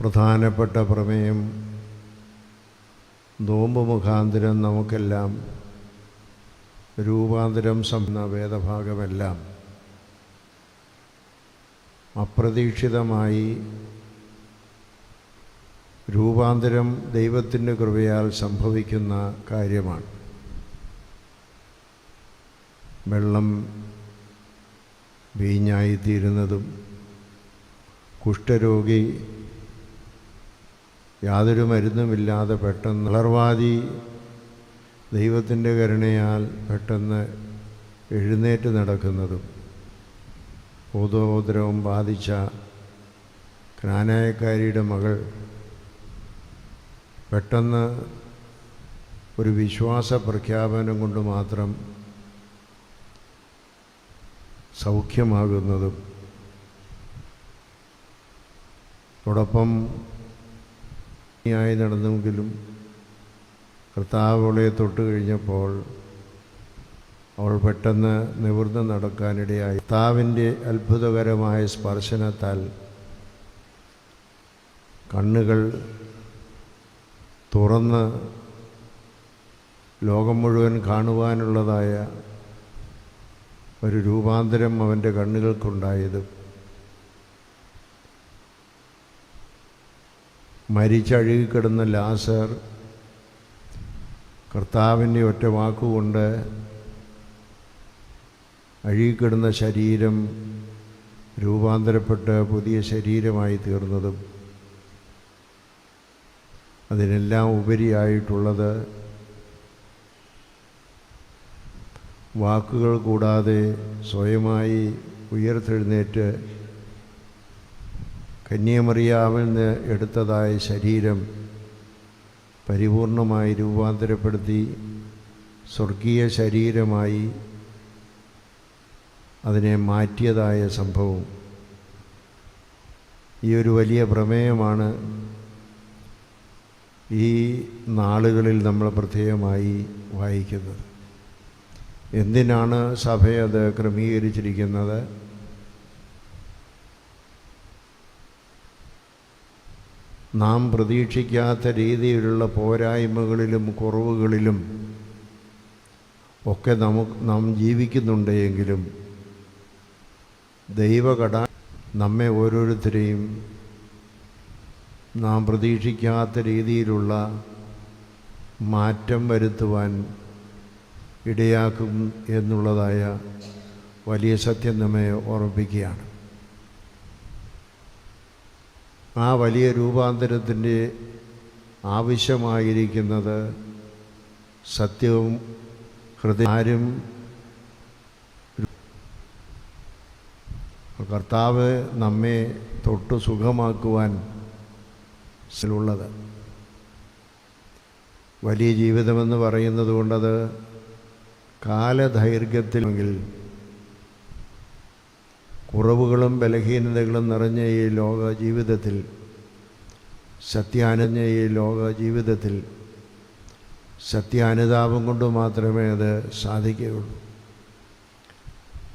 പ്രധാനപ്പെട്ട പ്രമേയം. നോമ്പ് മുഖാന്തരം നമുക്കെല്ലാം രൂപാന്തരം സംബന്ധ വേദഭാഗമെല്ലാം അപ്രതീക്ഷിതമായി രൂപാന്തരം ദൈവത്തിന്റെ കൃപയാൽ സംഭവിക്കുന്ന കാര്യമാണ്. വെള്ളം വീഞ്ഞായിത്തീരുന്നതും കുഷ്ഠരോഗി യാതൊരു മരുന്നുമില്ലാതെ പെട്ടെന്ന് തളർവാദി ദൈവത്തിന്റെ കരുണയാൽ പെട്ടെന്ന് എഴുന്നേറ്റ് നടക്കുന്നതും ഭൂതോദ്രവം ബാധിച്ച ക്നാനായക്കാരിയുടെ മകൾ പെട്ടെന്ന് ഒരു വിശ്വാസ പ്രഖ്യാപനം കൊണ്ട് മാത്രം സൗഖ്യമാകുന്നതും. അതോടൊപ്പം ആയി നടന്നെങ്കിലും കർത്താവ് അവളെ തൊട്ട് കഴിഞ്ഞപ്പോൾ അവൾ പെട്ടെന്ന് നിവർന്ന് നടക്കാനിടയായി. കർത്താവിന്റെ അത്ഭുതകരമായ സ്പർശനത്താൽ കണ്ണുകൾ തുറന്ന് ലോകം മുഴുവൻ കാണുവാനുള്ളതായ ഒരു രൂപാന്തരം അവന്റെ കണ്ണുകൾക്കുണ്ടായതും മരിച്ചഴുകിക്കിടന്ന ലാസർ കർത്താവിന്റെ ഒറ്റ വാക്കുകൊണ്ട് അഴുകിക്കിടുന്ന ശരീരം രൂപാന്തരപ്പെട്ട് പുതിയ ശരീരമായി തീർന്നതും അതിനെല്ലാം ഉപരിയായിട്ടുള്ളത് വാക്കുകൾ കൂടാതെ സ്വയമായി ഉയർത്തെഴുന്നേറ്റ് കന്യാമറിയാവിൽ നിന്ന് എടുത്തതായ ശരീരം പരിപൂർണമായി രൂപാന്തരപ്പെടുത്തി സ്വർഗീയ ശരീരമായി അതിനെ മാറ്റിയതായ സംഭവം. ഈ ഒരു വലിയ പ്രമേയമാണ് ഈ നാളുകളിൽ നമ്മൾ പ്രത്യേകമായി വായിക്കുന്നത്. എന്തിനാണ് സഭയത് ക്രമീകരിച്ചിരിക്കുന്നത്? നാം പ്രതീക്ഷിക്കാത്ത രീതിയിലുള്ള പോരായ്മകളിലും കുറവുകളിലും ഒക്കെ നമുക്ക് നാം ജീവിക്കുന്നുണ്ടെങ്കിലും ദൈവകട നമ്മെ ഓരോരുത്തരെയും നാം പ്രതീക്ഷിക്കാത്ത രീതിയിലുള്ള മാറ്റം വരുത്തുവാൻ ഇടയാക്കും എന്നുള്ളതായ വലിയ സത്യം നമ്മെ ഓർമ്മിപ്പിക്കുകയാണ്. ആ വലിയ രൂപാന്തരത്തിന്റെ ആവശ്യമായിരിക്കുന്നത് സത്യവും ഹൃദയ ആരും കർത്താവ് നമ്മെ തൊട്ട് സുഖമാക്കുവാൻ ഉള്ളത്. വലിയ ജീവിതമെന്ന് പറയുന്നത് കൊണ്ടത് കാലദൈർഘ്യത്തിലെങ്കിൽ കുറവുകളും ബലഹീനതകളും നിറഞ്ഞ ഈ ലോക ജീവിതത്തിൽ സത്യാനഞ്ഞ ഈ ലോക ജീവിതത്തിൽ സത്യാനുതാപം കൊണ്ട് മാത്രമേ അത് സാധിക്കുകയുള്ളൂ.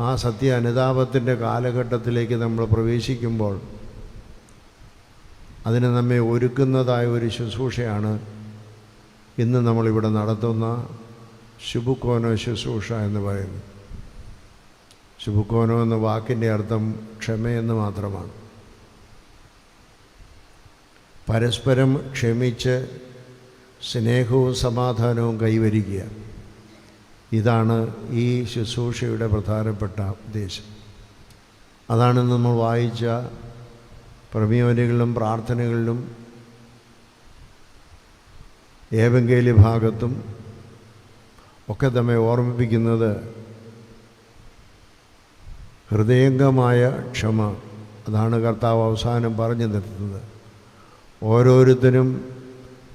ആ സത്യ അനുതാപത്തിന്റെ കാലഘട്ടത്തിലേക്ക് നമ്മൾ പ്രവേശിക്കുമ്പോൾ അതിന് നമ്മെ ഒരുക്കുന്നതായ ഒരു ശുശ്രൂഷയാണ് ഇന്ന് നമ്മളിവിടെ നടത്തുന്ന ശുഭുക്കോനോ ശുശ്രൂഷ എന്ന് പറയുന്നത്. ശുഭുക്കോനോ എന്ന വാക്കിന്റെ അർത്ഥം ക്ഷമയെന്ന് മാത്രമാണ്. പരസ്പരം ക്ഷമിച്ച് സ്നേഹവും സമാധാനവും കൈവരിക്കുക. ഇതാണ് ഈ ശുശ്രൂഷയുടെ പ്രധാനപ്പെട്ട ഉദ്ദേശം. അതാണ് നമ്മൾ വായിച്ച പ്രമേയവനികളിലും പ്രാർത്ഥനകളിലും ഏവങ്കേലി ഭാഗത്തും ഒക്കെ നമ്മെ ഓർമ്മിപ്പിക്കുന്നത് ഹൃദയംഗമായ ക്ഷമ. അതാണ് കർത്താവ് അവസാനം പറഞ്ഞു നിർത്തുന്നത് ഓരോരുത്തരും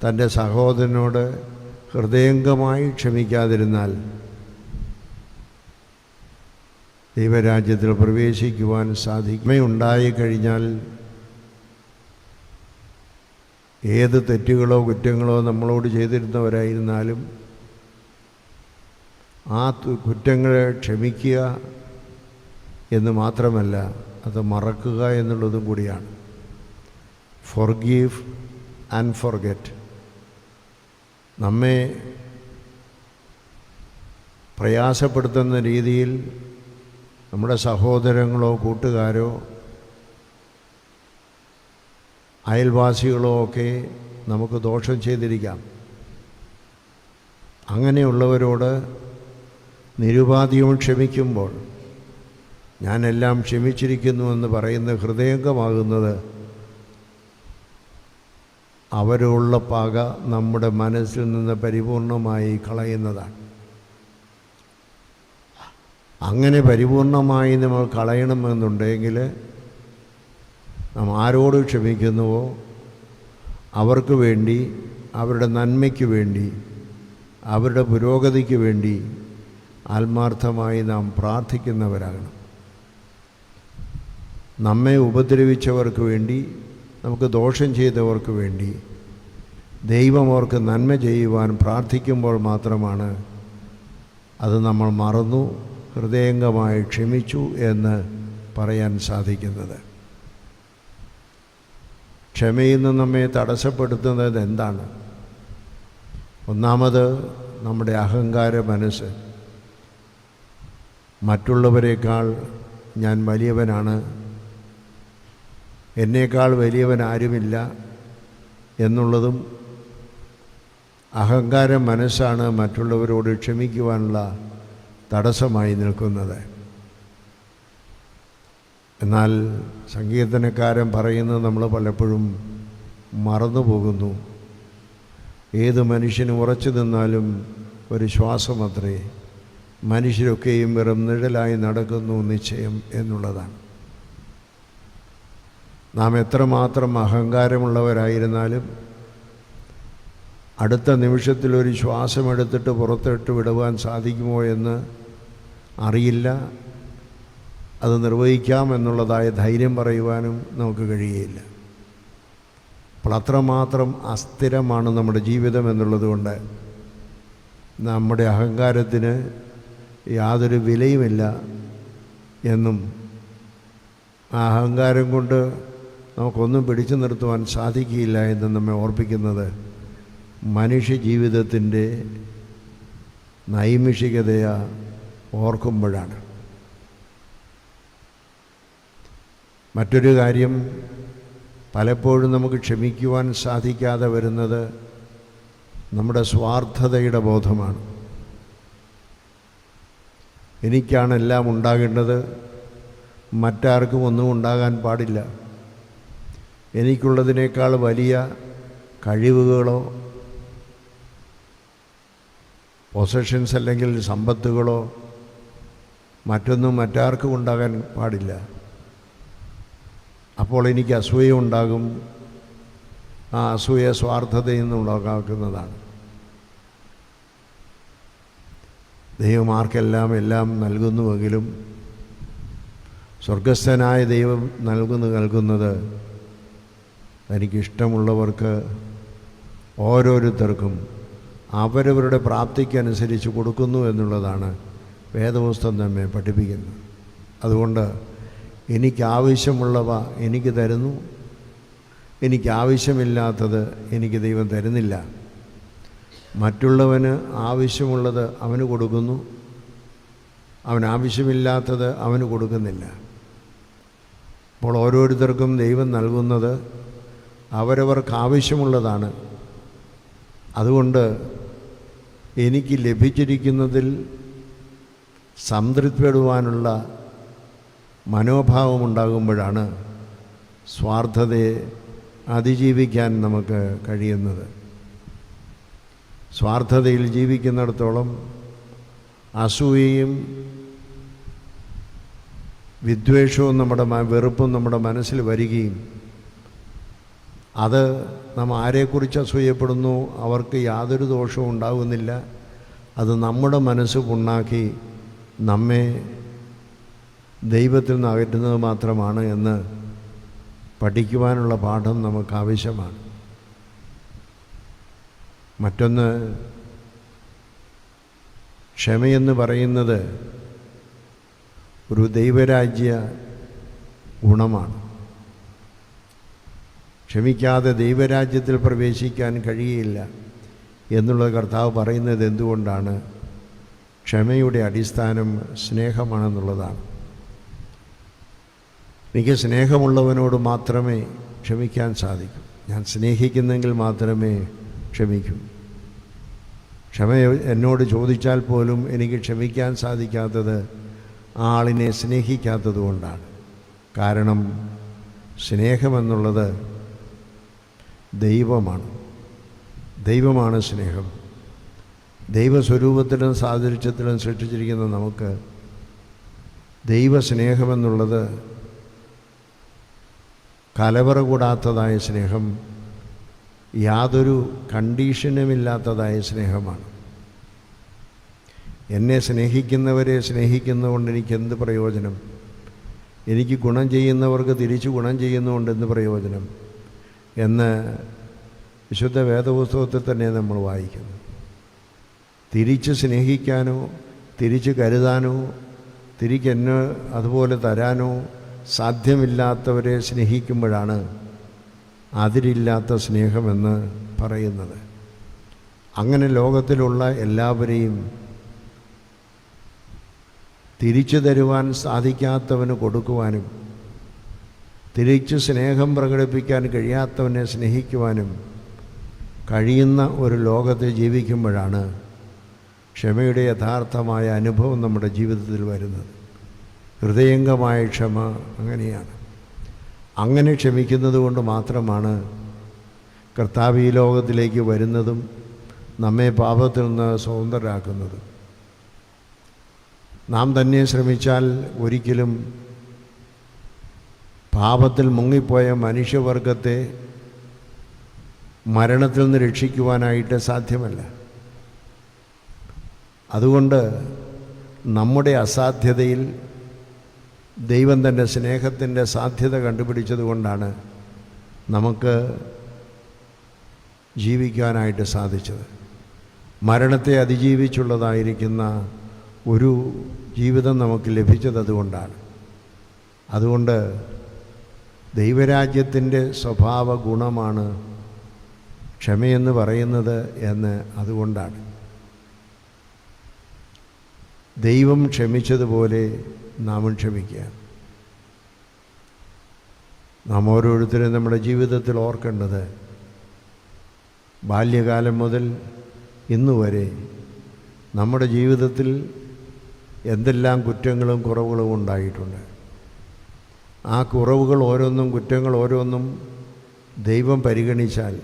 തന്റെ സഹോദരനോട് ഹൃദയംഗമായി ക്ഷമിക്കാതിരുന്നാൽ ദൈവരാജ്യത്തിൽ പ്രവേശിക്കുവാൻ സാധിക്കുമയുണ്ടായി കഴിഞ്ഞാൽ ഏത് തെറ്റുകളോ കുറ്റങ്ങളോ നമ്മളോട് ചെയ്തിരുന്നവരായിരുന്നാലും ആ കുറ്റങ്ങളെ ക്ഷമിക്കുക എന്ന് മാത്രമല്ല അത് മറക്കുക എന്നുള്ളതും കൂടിയാണ്. ഫോർഗീവ് ആൻഡ് ഫോർഗെറ്റ് നമ്മെ പ്രയാസപ്പെടുത്തുന്ന രീതിയിൽ നമ്മുടെ സഹോദരങ്ങളോ കൂട്ടുകാരോ അയൽവാസികളോ ഒക്കെ നമുക്ക് ദോഷം ചെയ്തിരിക്കാം. അങ്ങനെയുള്ളവരോട് നിരുപാധികം ക്ഷമിക്കുമ്പോൾ ഞാനെല്ലാം ക്ഷമിച്ചിരിക്കുന്നുവെന്ന് പറയുന്ന ഹൃദയംഗമാകുന്നത് അവരുള്ള പക നമ്മുടെ മനസ്സിൽ നിന്ന് പരിപൂർണമായി കളയുന്നതാണ്. അങ്ങനെ പരിപൂർണമായി നമ്മൾ കളയണമെന്നുണ്ടെങ്കിൽ നാം ആരോട് ക്ഷമിക്കുന്നുവോ? അവർക്ക് വേണ്ടി അവരുടെ നന്മയ്ക്ക് വേണ്ടി അവരുടെ പുരോഗതിക്ക് വേണ്ടി ആത്മാർത്ഥമായി നാം പ്രാർത്ഥിക്കുന്നവരാകണം. നമ്മെ ഉപദ്രവിച്ചവർക്ക് വേണ്ടി നമുക്ക് ദോഷം ചെയ്തവർക്ക് വേണ്ടി ദൈവം അവർക്ക് നന്മ ചെയ്യുവാൻ പ്രാർത്ഥിക്കുമ്പോൾ മാത്രമാണ് അത് നമ്മൾ മറന്നു ഹൃദയംഗമായി ക്ഷമിച്ചു എന്ന് പറയാൻ സാധിക്കുന്നത്. ക്ഷമയിൽ നിന്ന് നമ്മെ തടസ്സപ്പെടുത്തുന്നത് എന്താണ്? ഒന്നാമത് നമ്മുടെ അഹങ്കാര മനസ്സ്. മറ്റുള്ളവരെക്കാൾ ഞാൻ വലിയവനാണ്. എന്നേക്കാൾ വലിയവൻ ആരുമില്ല എന്നുള്ളതും അഹങ്കാര മനസ്സാണ് മറ്റുള്ളവരോട് ക്ഷമിക്കുവാനുള്ള തടസ്സമായി നിൽക്കുന്നത്. എന്നാൽ സങ്കീർത്തനക്കാരൻ പറയുന്നത് നമ്മൾ പലപ്പോഴും മറന്നു പോകുന്നു ഏത് മനുഷ്യനും ഉറച്ചു നിന്നാലും ഒരു ശ്വാസമത്രേ. മനുഷ്യരൊക്കെയും വെറും നിഴലായി നടക്കുന്നു നിശ്ചയം എന്നുള്ളതാണ്. നാം എത്രമാത്രം അഹങ്കാരമുള്ളവരായിരുന്നാലും അടുത്ത നിമിഷത്തിൽ ഒരു ശ്വാസമെടുത്തിട്ട് പുറത്തിട്ട് വിടുവാൻ സാധിക്കുമോ എന്ന് അറിയില്ല. അത് നിർവഹിക്കാം എന്നുള്ളതായ ധൈര്യം പറയുവാനും നമുക്ക് കഴിയുകയില്ല അപ്പോൾ അത്രമാത്രം അസ്ഥിരമാണ് നമ്മുടെ ജീവിതം എന്നുള്ളതുകൊണ്ട് നമ്മുടെ അഹങ്കാരത്തിന് യാതൊരു വിലയുമില്ല എന്നും ആ അഹങ്കാരം കൊണ്ട് നമുക്കൊന്നും പിടിച്ചു നിർത്തുവാൻ സാധിക്കില്ല എന്ന് നമ്മെ ഓർപ്പിക്കുന്നത് മനുഷ്യ ജീവിതത്തിന്റെ നൈമിഷികതയ ഓർക്കുമ്പോഴാണ്. മറ്റൊരു കാര്യം പലപ്പോഴും നമുക്ക് ക്ഷമിക്കുവാൻ സാധിക്കാതെ വരുന്നത് നമ്മുടെ സ്വാർത്ഥതയുടെ ബോധമാണ്. എനിക്കാണ് എല്ലാം ഉണ്ടാകേണ്ടത്. മറ്റാർക്കും ഒന്നും ഉണ്ടാകാൻ പാടില്ല. എനിക്കുള്ളതിനേക്കാൾ വലിയ കഴിവുകളോ പൊസഷൻസ് അല്ലെങ്കിൽ സമ്പത്തുകളോ മറ്റൊന്നും മറ്റാർക്കും ഉണ്ടാകാൻ പാടില്ല. അപ്പോൾ എനിക്ക് അസൂയ ഉണ്ടാകും. ആ അസൂയ സ്വാർത്ഥതയിൽ നിന്ന് ഉണ്ടാക്കുന്നതാണ് ദൈവമാർക്കെല്ലാം എല്ലാം നൽകുന്നുവെങ്കിലും സ്വർഗസ്ഥനായ ദൈവം നൽകുന്നു നൽകുന്നത് തനിക്കിഷ്ടമുള്ളവർക്ക് ഓരോരുത്തർക്കും അവരവരുടെ പ്രാപ്തിക്കനുസരിച്ച് കൊടുക്കുന്നു എന്നുള്ളതാണ് വേദപുസ്തകം നമ്മെ പഠിപ്പിക്കുന്നത്. അതുകൊണ്ട് എനിക്കാവശ്യമുള്ളവ എനിക്ക് തരുന്നു. എനിക്കാവശ്യമില്ലാത്തത് എനിക്ക് ദൈവം തരുന്നില്ല. മറ്റുള്ളവന് ആവശ്യമുള്ളത് അവന് കൊടുക്കുന്നു. അവൻ ആവശ്യമില്ലാത്തത് അവന് കൊടുക്കുന്നില്ല. അപ്പോൾ ഓരോരുത്തർക്കും ദൈവം നൽകുന്നത് അവരവർക്ക് ആവശ്യമുള്ളതാണ്. അതുകൊണ്ട് എനിക്ക് ലഭിച്ചിരിക്കുന്നതിൽ സംതൃപ്തിപ്പെടുവാനുള്ള മനോഭാവമുണ്ടാകുമ്പോഴാണ് സ്വാർത്ഥതയെ അതിജീവിക്കാൻ നമുക്ക് കഴിയുന്നത്. സ്വാർത്ഥതയിൽ ജീവിക്കുന്നിടത്തോളം അസൂയയും വിദ്വേഷവും നമ്മുടെ വെറുപ്പും നമ്മുടെ മനസ്സിൽ വരികയും അത് നാം ആരെക്കുറിച്ച് അസൂയപ്പെടുന്നു അവർക്ക് യാതൊരു ദോഷവും ഉണ്ടാകുന്നില്ല. അത് നമ്മുടെ മനസ്സ് പുണ്ണാക്കി നമ്മെ ദൈവത്തിൽ നിന്ന് അകറ്റുന്നത് മാത്രമാണ് എന്ന് പഠിക്കുവാനുള്ള പാഠം നമുക്ക് ആവശ്യമാണ്. മറ്റൊന്ന് ക്ഷമയെന്ന് പറയുന്നത് ഒരു ദൈവരാജ്യ ഗുണമാണ്. ക്ഷമിക്കാതെ ദൈവരാജ്യത്തിൽ പ്രവേശിക്കാൻ കഴിയില്ല എന്നുള്ളത് കർത്താവ് പറയുന്നത് എന്തുകൊണ്ടാണ്? ക്ഷമയുടെ അടിസ്ഥാനം സ്നേഹമാണെന്നുള്ളതാണ്. എനിക്ക് സ്നേഹമുള്ളവനോട് മാത്രമേ ക്ഷമിക്കാൻ സാധിക്കൂ. ഞാൻ സ്നേഹിക്കുന്നെങ്കിൽ മാത്രമേ ക്ഷമിക്കൂ. ക്ഷമ എന്നോട് ചോദിച്ചാൽ പോലും എനിക്ക് ക്ഷമിക്കാൻ സാധിക്കാത്തത് ആളിനെ സ്നേഹിക്കാത്തത് കൊണ്ടാണ്. കാരണം സ്നേഹമെന്നുള്ളത് ദൈവമാണ്. ദൈവമാണ് സ്നേഹം. ദൈവസ്വരൂപത്തിലും സാദൃശ്യത്തിലും സൃഷ്ടിച്ചിരിക്കുന്ന നമുക്ക് ദൈവസ്നേഹമെന്നുള്ളത് കലവറ കൂടാത്തതായ സ്നേഹം യാതൊരു കണ്ടീഷനുമില്ലാത്തതായ സ്നേഹമാണ്. എന്നെ സ്നേഹിക്കുന്നവരെ സ്നേഹിക്കുന്നതുകൊണ്ട് എനിക്ക് എന്ത് പ്രയോജനം? എനിക്ക് ഗുണം ചെയ്യുന്നവർക്ക് തിരിച്ചു ഗുണം ചെയ്യുന്നതുകൊണ്ട് എന്ത് പ്രയോജനം? എന്ന് വിശുദ്ധ വേദപുസ്തകത്തിൽ തന്നെ നമ്മൾ വായിക്കുന്നു. തിരിച്ച് സ്നേഹിക്കാനോ തിരിച്ച് കരുതാനോ തിരിക്കെന്നെ അതുപോലെ തരാനോ സാധ്യമില്ലാത്തവരെ സ്നേഹിക്കുമ്പോഴാണ് അതിരില്ലാത്ത സ്നേഹമെന്ന് പറയുന്നത്. അങ്ങനെ ലോകത്തിലുള്ള എല്ലാവരെയും തിരിച്ചു തരുവാൻ സാധിക്കാത്തവന് കൊടുക്കുവാനും തിരിച്ച് സ്നേഹം പ്രകടിപ്പിക്കാൻ കഴിയാത്തവനെ സ്നേഹിക്കുവാനും കഴിയുന്ന ഒരു ലോകത്തെ ജീവിക്കുമ്പോഴാണ് ക്ഷമയുടെ യഥാർത്ഥമായ അനുഭവം നമ്മുടെ ജീവിതത്തിൽ വരുന്നത്. ഹൃദയംഗമായ ക്ഷമ അങ്ങനെയാണ്. അങ്ങനെ ക്ഷമിക്കുന്നത് കൊണ്ട് മാത്രമാണ് കർത്താവ് ഈ ലോകത്തിലേക്ക് വരുന്നതും നമ്മെ പാപത്തിൽ നിന്ന് സ്വതന്ത്രരാക്കുന്നതും. നാം തന്നെ ശ്രമിച്ചാൽ ഒരിക്കലും പാപത്തിൽ മുങ്ങിപ്പോയ മനുഷ്യവർഗത്തെ മരണത്തിൽ നിന്ന് രക്ഷിക്കുവാനായിട്ട് സാധ്യമല്ല. അതുകൊണ്ട് നമ്മുടെ അസാധ്യതയിൽ ദൈവം തന്റെ സ്നേഹത്തിന്റെ സാധ്യത കണ്ടുപിടിച്ചത് കൊണ്ടാണ് നമുക്ക് ജീവിക്കാനായിട്ട് സാധിച്ചത്. മരണത്തെ അതിജീവിച്ചുള്ളതായിരിക്കുന്ന ഒരു ജീവിതം നമുക്ക് ലഭിച്ചത് അതുകൊണ്ടാണ്. അതുകൊണ്ട് ദൈവരാജ്യത്തിന്റെ സ്വഭാവ ഗുണമാണ് ക്ഷമയെന്ന് പറയുന്നത് എന്ന് അതുകൊണ്ടാണ്. ദൈവം ക്ഷമിച്ചതുപോലെ നാമും ക്ഷമിക്കുക നാം ഓരോരുത്തരും നമ്മുടെ ജീവിതത്തിൽ ഓർക്കേണ്ടത് ബാല്യകാലം മുതൽ ഇന്നുവരെ നമ്മുടെ ജീവിതത്തിൽ എന്തെല്ലാം കുറ്റങ്ങളും കുറവുകളും ഉണ്ടായിട്ടുണ്ട്. ആ കുറവുകൾ ഓരോന്നും കുറ്റങ്ങൾ ഓരോന്നും ദൈവം പരിഗണിച്ചാൽ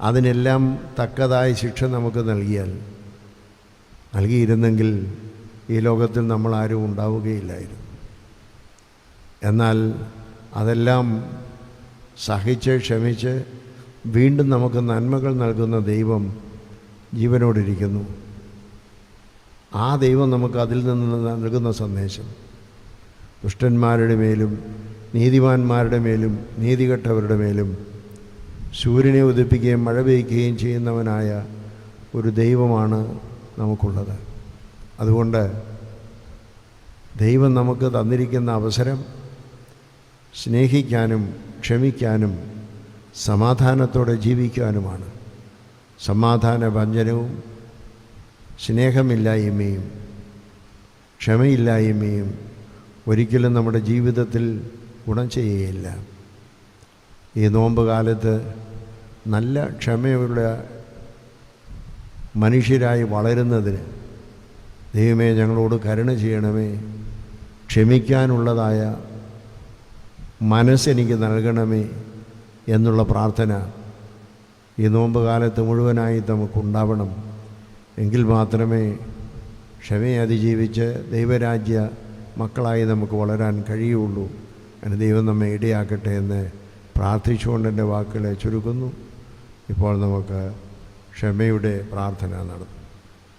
അതിനെല്ലാം തക്കതായ ശിക്ഷ നമുക്ക് നൽകിയാൽ നൽകിയിരുന്നെങ്കിൽ ഈ ലോകത്തിൽ നമ്മൾ ആരും ഉണ്ടാവുകയില്ലായിരുന്നു. എന്നാൽ അതെല്ലാം സഹിച്ച് ക്ഷമിച്ച് വീണ്ടും നമുക്ക് നന്മകൾ നൽകുന്ന ദൈവം ജീവനോടിരിക്കുന്നു. ആ ദൈവം നമുക്ക് അതിൽ നിന്ന് നൽകുന്ന സന്ദേശം. ദുഷ്ടന്മാരുടെ മേലും നീതിമാന്മാരുടെ മേലും നീതികെട്ടവരുടെ മേലും സൂര്യനെ ഉദിപ്പിക്കുകയും മഴ പെയ്ക്കുകയും ചെയ്യുന്നവനായ ഒരു ദൈവമാണ് നമുക്കുള്ളത്. അതുകൊണ്ട് ദൈവം നമുക്ക് തന്നിരിക്കുന്ന അവസരം സ്നേഹിക്കാനും ക്ഷമിക്കാനും സമാധാനത്തോടെ ജീവിക്കാനുമാണ് സമാധാന ഭഞ്ജനവും സ്നേഹമില്ലായ്മയും ക്ഷമയില്ലായ്മയും ഒരിക്കലും നമ്മുടെ ജീവിതത്തിൽ ഗുണം ചെയ്യുകയില്ല. ഈ നോമ്പ് കാലത്ത് നല്ല ക്ഷമയുള്ള മനുഷ്യരായി വളരുന്നതിന് ദൈവമേ ഞങ്ങളോട് കരുണ ചെയ്യണമേ. ക്ഷമിക്കാനുള്ളതായ മനസ്സെനിക്ക് നൽകണമേ എന്നുള്ള പ്രാർത്ഥന ഈ നോമ്പ് കാലത്ത് മുഴുവനായി നമുക്കുണ്ടാവണം. എങ്കിൽ മാത്രമേ ക്ഷമയെ അതിജീവിച്ച് ദൈവരാജ്യ മക്കളായി നമുക്ക് വളരാൻ കഴിയുള്ളൂ. അതിന് ദൈവം നമ്മെ ഇടയാക്കട്ടെ എന്ന് പ്രാർത്ഥിച്ചുകൊണ്ട് എന്റെ വാക്കുകളെ ചുരുക്കുന്നു. ഇപ്പോൾ നമുക്ക് ക്ഷമയുടെ പ്രാർത്ഥന നടത്തും.